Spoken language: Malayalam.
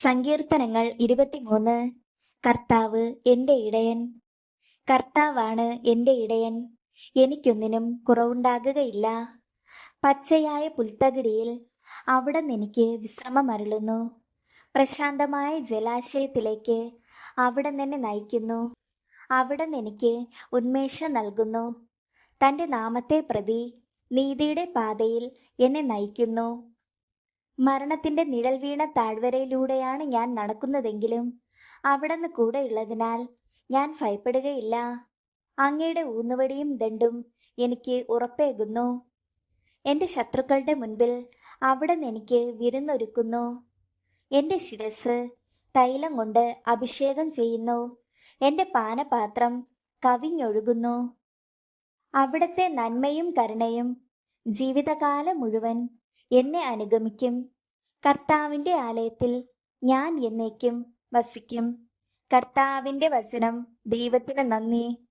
സങ്കീർത്തനങ്ങൾ ഇരുപത്തിമൂന്ന്. കർത്താവ് എന്റെ ഇടയൻ. കർത്താവാണ് എന്റെ ഇടയൻ. എനിക്കൊന്നിനും കുറവുണ്ടാകുകയില്ല. പച്ചയായ പുൽത്തകിടിയിൽ അവിടെ എനിക്ക് വിശ്രമമരുളുന്നു പ്രശാന്തമായ ജലാശയത്തിലേക്ക് അവിടെ നിന്നെ നയിക്കുന്നു. അവിടെ എനിക്ക് ഉന്മേഷം നൽകുന്നു. തന്റെ നാമത്തെ പ്രതി നീതിയുടെ പാതയിൽ എന്നെ നയിക്കുന്നു. മരണത്തിന്റെ നിഴൽ വീണ താഴ്വരയിലൂടെയാണ് ഞാൻ നടക്കുന്നതെങ്കിലും അവിടുന്ന് കൂടെയുള്ളതിനാൽ ഞാൻ ഭയപ്പെടുകയില്ല. അങ്ങയുടെ ഊന്നുവടിയും ദണ്ടും എനിക്ക് ഉറപ്പേകുന്നു. എന്റെ ശത്രുക്കളുടെ മുൻപിൽ അവിടുന്ന് എനിക്ക് വിരുന്നൊരുക്കുന്നു. എന്റെ ശിരസ് തൈലം കൊണ്ട് അഭിഷേകം ചെയ്യുന്നു. എന്റെ പാനപാത്രം കവിഞ്ഞൊഴുകുന്നു. അവിടുത്തെ നന്മയും കരുണയും ജീവിതകാലം മുഴുവൻ എന്നെ അനുഗമിക്കും. കർത്താവിന്റെ ആലയത്തിൽ ഞാൻ എന്നേക്കും വസിക്കും. കർത്താവിന്റെ വചനം ദൈവത്തിന് നന്ദി.